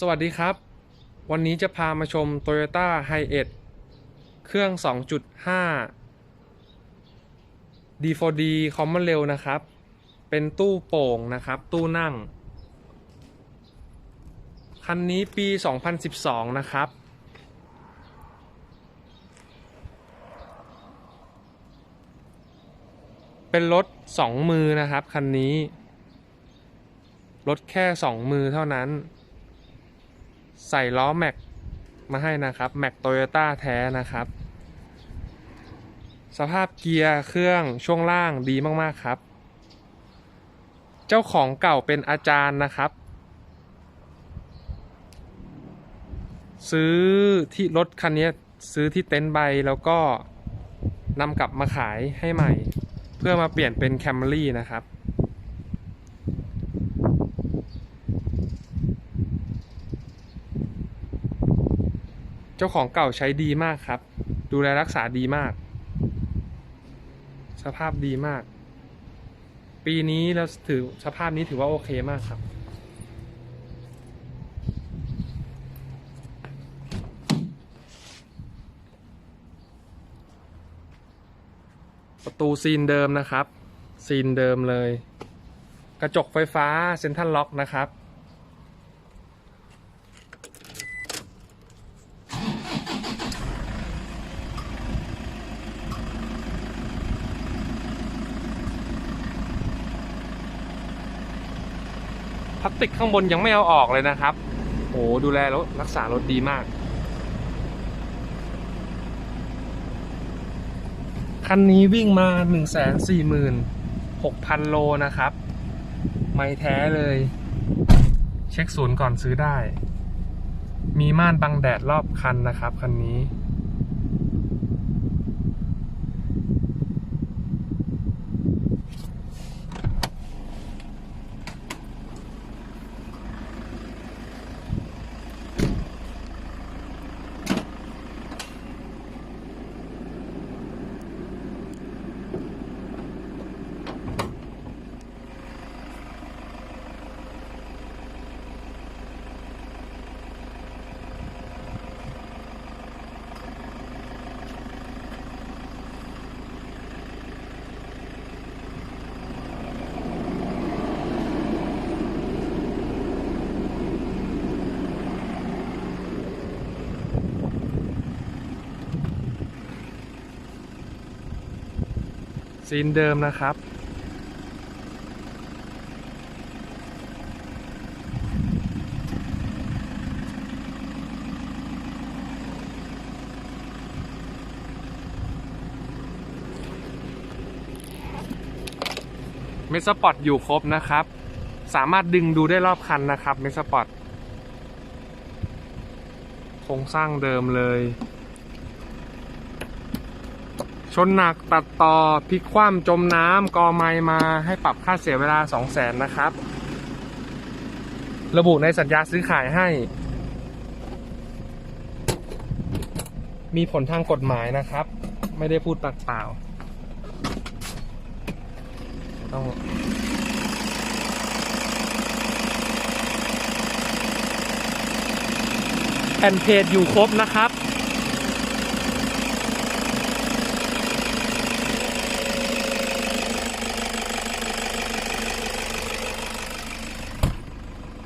สวัสดีครับ วันนี้จะพามาชม Toyota h i 1เครื่อง 2.5 D4D Common Rail นะครับ เป็นตู้โป่งนะครับ ตู้นั่ง คันนี้ปี 2012 นะครับ เป็นรถ 2 มือนะครับ คันนี้ รถแค่ 2 มือเท่านั้น ใส่ล้อแม็กมาให้นะครับแม็กโตโยต้าแท้นะครับ สภาพเกียร์เครื่องช่วงล่างดีมากๆครับ เจ้าของเก่าเป็นอาจารย์นะครับ ซื้อที่รถคันนี้ซื้อที่เต็นท์ใบแล้วก็นำกลับมาขายให้ใหม่ เพื่อมาเปลี่ยนเป็นแคมรี่นะครับ จ้าของเก่าใช้ดีมากครับ ดูแลรักษาดีมาก สภาพดีมาก ปีนี้เราถือสภาพนี้ถือว่าโอเคมากครับ ประตูซีนเดิมนะครับ ซีนเดิมเลย กระจกไฟฟ้าเซ็นทรัลล็อกนะครับ พลาสติกข้างบนยังไม่เอาออกเลยนะครับโอ้ดูแลรถรักษารถดีมาก คันนี้วิ่งมา 1 4 6 0 0 0 โลนะครับ ไม่แท้เลย เช็คศูนย์ก่อนซื้อได้ มีม่านบังแดดรอบคันนะครับ คันนี้ ซีนเดิมนะครับเมสปอตอยู่ครบนะครับ สามารถดึงดูได้รอบคันนะครับเมสปอตโครงสร้างเดิมเลย ชนหนักตัดต่อพลิกคว่ำจมน้ำกอไม้มาให้ปรับค่าเสียเวลา 2 0 0แสนนะครับ ระบุในสัญญาซื้อขายให้ มีผลทางกฎหมายนะครับ ไม่ได้พูดปากเปล่า ต้องแผ่นเพจอยู่ครบนะครับ